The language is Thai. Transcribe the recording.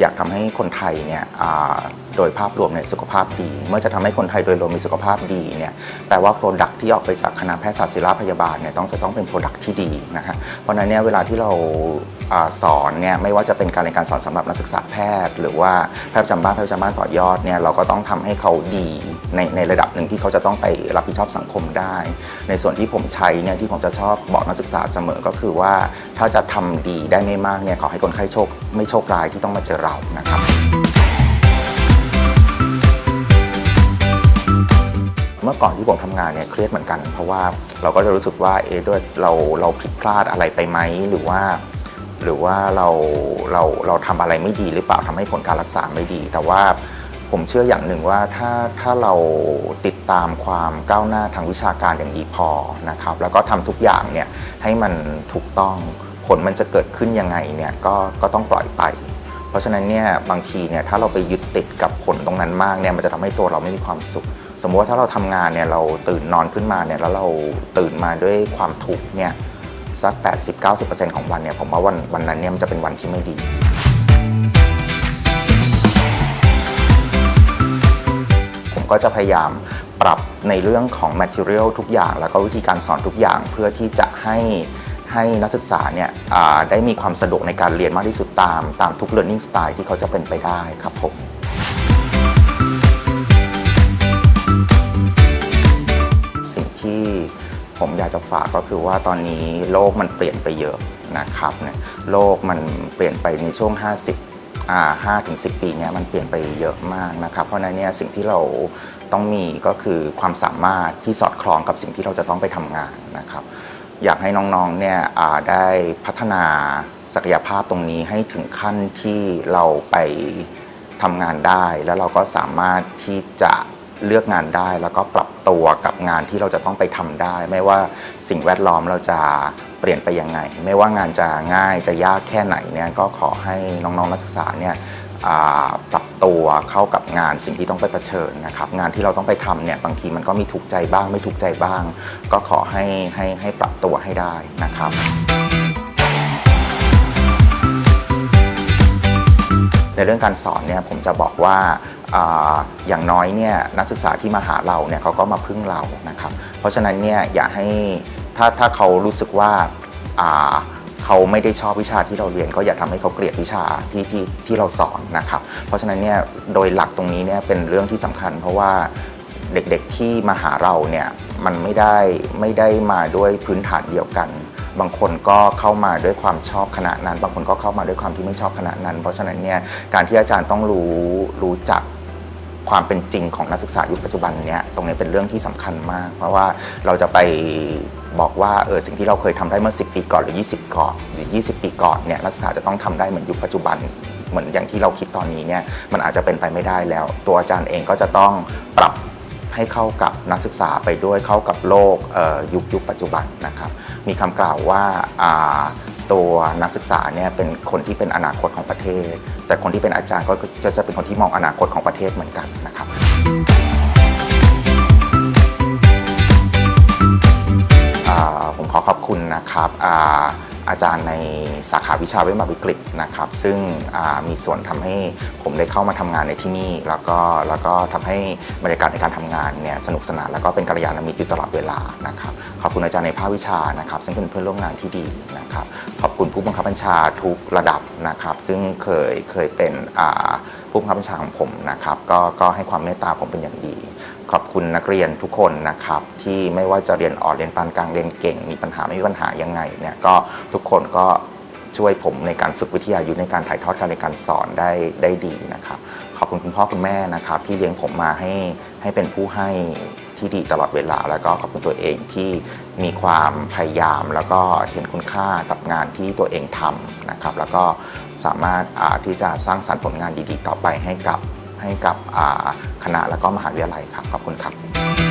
อยากทำให้คนไทยเนี่ยโดยภาพรวมเนี่ยสุขภาพดี เมื่อจะทำให้คนไทยโดยรวมมีสุขภาพดีเนี่ยแปลว่า Product ที่ออกไปจากคณะแพทยศาสตร์ศิริราชพยาบาลเนี่ยต้องจะต้องเป็น Product ที่ดีนะฮะเพราะนั้นเนี่ยเวลาที่เราอสอนเนี่ยไม่ว่าจะเป็นการในการสอนสำหรับนักศึกษาแพทย์ หรือว่าแพทย์ประจำบ้านแพทย์ประจำบ้านต่อยอดเนี่ยเราก็ต้องทำให้เขาดีในในระดับหนึ่งที่เขาจะต้องไปรับผิดชอบสังคมได้ ในส่วนที่ผมใช้เนี่ยที่ผมจะชอบบอกนักศึกษาเสมอก็คือว่าถ้าจะทำดีได้ไม่มากเนี่ยขอให้คนไข้โชคไม่โชคร้ายที่ต้องมาเจอเรานะครับเมื่อก่อนที่ผมทำงานเนี่ยเครียดเหมือนกัน เพราะว่าเราก็จะรู้สึกว่าเอะด้วยเราเราผิดพลาดอะไรไปไหมหรือว่า หรือว่าเราเราเราทำอะไรไม่ดีหรือเปล่าทำให้ผลการรักษาไม่ดี แต่ว่าผมเชื่ออย่างหนึ่งว่าถ้าถ้าเราติดตามความก้าวหน้าทางวิชาการอย่างดีพอนะครับ แล้วก็ทำทุกอย่างเนี่ยให้มันถูกต้องผลมันจะเกิดขึ้นยังไงเนี่ยก็ก็ต้องปล่อยไป เพราะฉะนั้นเนี่ยบางทีเนี่ยถ้าเราไปยึดติดกับผลตรงนั้นมากเนี่ยมันจะทำให้ตัวเราไม่มีความสุข สมมติว่าถ้าเราทำงานเนี่ยเราตื่นนอนขึ้นมาเนี่ยแล้วเราตื่นมาด้วยความทุกข์เนี่ยสัก 80-90%ของวันเนี่ยผมว่าวันวันนั้นเนี่ยมันจะเป็นวันที่ไม่ดีผมก็จะพยายามปรับในเรื่องของ material ทุกอย่าง แล้วก็วิธีการสอนทุกอย่างเพื่อที่จะให้ ให้นักศึกษาเนี่ยได้มีความสะดวกในการเรียนมากที่สุดตาม ตามทุก learning style ที่เขาจะเป็นไปได้ครับผมสิ่งที่ผมอยากจะฝากก็คือว่าตอนนี้โลกมันเปลี่ยนไปเยอะนะครับเนี่ยโลกมันเปลี่ยนไปในช่วง 50อ่า5ถึง10ปีเนี่ยมันเปลี่ยนไปเยอะมากนะครับ เพราะนั้นเนี่ยสิ่งที่เราต้องมีก็คือความสามารถที่สอดคล้องกับสิ่งที่เราจะต้องไปทำงานนะครับ อยากให้น้องๆเนี่ยได้พัฒนาศักยภาพตรงนี้ให้ถึงขั้นที่เราไปทำงานได้ แล้วเราก็สามารถที่จะเลือกงานได้ แล้วก็ปรับตัวกับงานที่เราจะต้องไปทำได้ ไม่ว่าสิ่งแวดล้อมเราจะเปลี่ยนไปยังไง ไม่ว่างานจะง่ายจะยากแค่ไหนเนี่ยก็ขอให้น้องๆนักศึกษาเนี่ย ปรับตัวเข้ากับงานสิ่งที่ต้องไปเผชิญนะครับ งานที่เราต้องไปทำเนี่ยบางทีมันก็มีถูกใจบ้าง ไม่ถูกใจบ้าง ก็ขอให้ให้ให้ปรับตัวให้ได้นะครับในเรื่องการสอนเนี่ยผมจะบอกว่าอย่างน้อยเนี่ยนักศึกษาที่มาหาเราเนี่ยเขาก็มาพึ่งเรานะครับ เพราะฉะนั้นเนี่ยอย่าให้ถ้าถ้าเขารู้สึกว่าอ่า เขาไม่ได้ชอบวิชาที่เราเรียน ก็อย่าทำให้เขาเกลียดวิชาที่ที่ที่เราสอนนะครับ เพราะฉะนั้นเนี่ยโดยหลักตรงนี้เนี่ยเป็นเรื่องที่สำคัญ เพราะว่าเด็กๆที่มาหาเราเนี่ยมันไม่ได้ไม่ได้มาด้วยพื้นฐานเดียวกัน บางคนก็เข้ามาด้วยความชอบคณะนั้น บางคนก็เข้ามาด้วยความที่ไม่ชอบคณะนั้น เพราะฉะนั้นเนี่ยการที่อาจารย์ต้องรู้รู้จักความเป็นจริงของนักศึกษายุคปัจจุบันเนี้ยตรงนี้เป็นเรื่องที่สำคัญมาก เพราะว่าเราจะไป บอกว่าเออสิ่งที่เราเคยทำได้เมื่อ 10 ปีก่อนหรือ 20 ก่อนหรือ 20 ปีก่อนเนี่ยนักศึกษาจะต้องทำได้เหมือนยุคปัจจุบันเหมือนอย่างที่เราคิดตอนนี้เนี่ยมันอาจจะเป็นไปไม่ได้แล้ว ตัวอาจารย์เองก็จะต้องปรับให้เข้ากับนักศึกษาไปด้วยเข้ากับโลกเอ่อยุคยุคปัจจุบันนะครับมีคำกล่าวว่าอ่าตัวนักศึกษาเนี่ยเป็นคนที่เป็นอนาคตของประเทศ แต่คนที่เป็นอาจารย์ก็จะเป็นคนที่มองอนาคตของประเทศเหมือนกันนะครับ ผมขอขอบคุณนะครับอาอาจารย์ในสาขาวิชาเวชมาวิกฤตนะครับ ซึ่งมีส่วนทำให้ผมได้เข้ามาทำงานในที่นี่ แล้วก็แล้วก็ทำให้บรรยากาศในการทำงานเนี่ยสนุกสนานแล้วก็เป็นกัลยาณมิตรอยู่ตลอดเวลานะครับขอบคุณอาจารย์ในภาควิชานะครับ ซึ่งเป็นเพื่อนร่วมงานที่ดีนะครับ ขอบคุณผู้บังคับบัญชาทุกระดับนะครับ ซึ่งเคยเคยเป็นผู้บังคับบัญชาของผมนะครับก็ก็ให้ความเมตตาผมเป็นอย่างดี ขอบคุณนักเรียนทุกคนนะครับที่ไม่ว่าจะเรียนอ่อนเรียนปานกลางเรียนเก่ง มีปัญหาไม่มีปัญหายังไงเนี่ยก็ทุกคนก็ช่วยผมในการฝึกวิทยายุทธในการถ่ายทอดการในการสอนได้ได้ดีนะครับขอบคุณคุณพ่อคุณแม่นะครับที่เลี้ยงผมมาให้ให้เป็นผู้ให้ ที่ดีตลอดเวลา แล้วก็ขอบคุณตัวเองที่มีความพยายาม แล้วก็เห็นคุณค่ากับงานที่ตัวเองทำนะครับ แล้วก็สามารถที่จะสร้างสรรค์ผลงานดีๆ ต่อไปให้กับให้กับคณะแล้วก็มหาวิทยาลัยครับขอบคุณครับ